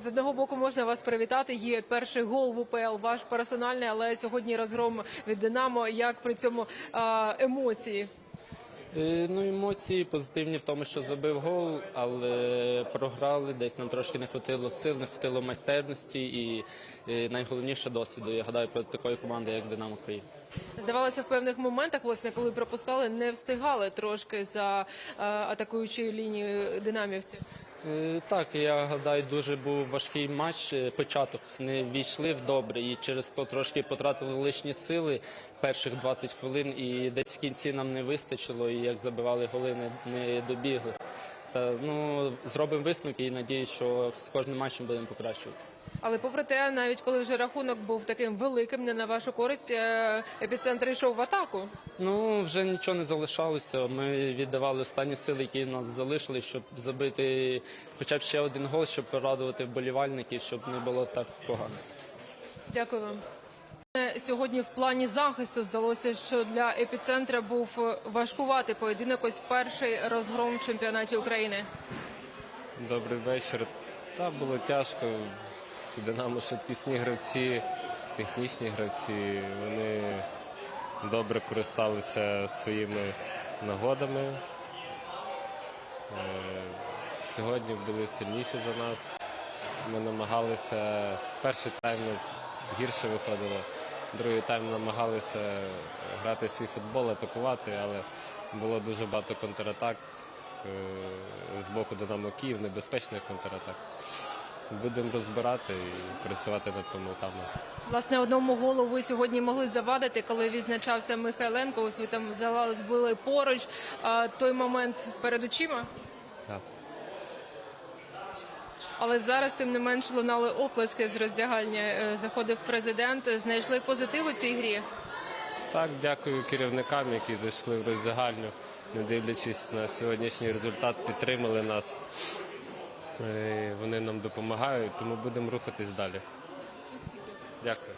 З одного боку можна вас привітати. Є перший гол в УПЛ, ваш персональний, але сьогодні розгром від Динамо. Як при цьому емоції? Е, Ну, емоції позитивні в тому, що забив гол, але програли. Десь нам трошки не хватило сил, не хватило майстерності і, е, найголовніше досвіду. Я гадаю проти такої команди, як Динамо Київ. Здавалося, в певних моментах, власне, коли пропускали, не встигали трошки за а, атакуючою лінією динамівців. Е, Так, я гадаю, дуже був важкий матч. Е, Початок не війшли в добре і через то трошки потратили лишні сили перших 20 хвилин, і десь в кінці нам не вистачило. І як забивали голи, не, не добігли. Та ну зробимо висновки і надію, що з кожним матчем будемо покращуватися. Але попри те, навіть коли вже рахунок був таким великим, не на вашу користь, е, епіцентр йшов в атаку. Ну вже нічого не залишалося. Ми віддавали останні сили, які нас залишили, щоб забити хоча б ще один гол, щоб порадувати вболівальників, щоб не було так погано. Дякую вам. Е, Сьогодні в плані захисту здалося, що для епіцентра був важкуватий поєдинок. Ось перший розгром в чемпіонаті України. Добрий вечір. Та було тяжко. Динамо швидкісні гравці, технічні гравці. Вони добре користалися своїми нагодами. Е, Сьогодні були сильніші за нас. Ми намагалися перший тайм нас гірше виходило. Другий тайм намагалися грати свій футбол, атакувати, але було дуже багато контратак е, з боку Динамо Київ, небезпечних контратак. Будемо розбирати і працювати над помилками. Власне, одному голу ви сьогодні могли завадити, коли відзначався Михайленко. Ось ви там здавалось, були поруч. А той момент перед очима. Так. Але зараз, тим не менш, лунали оплески з роздягальня. Е, Заходив президент. Знайшли позитив у цій грі. Так, дякую керівникам, які зайшли в роздягальню, не дивлячись на сьогоднішній результат, підтримали нас. Е, Вони нам допомагають, тому будемо рухатись далі. Дякую.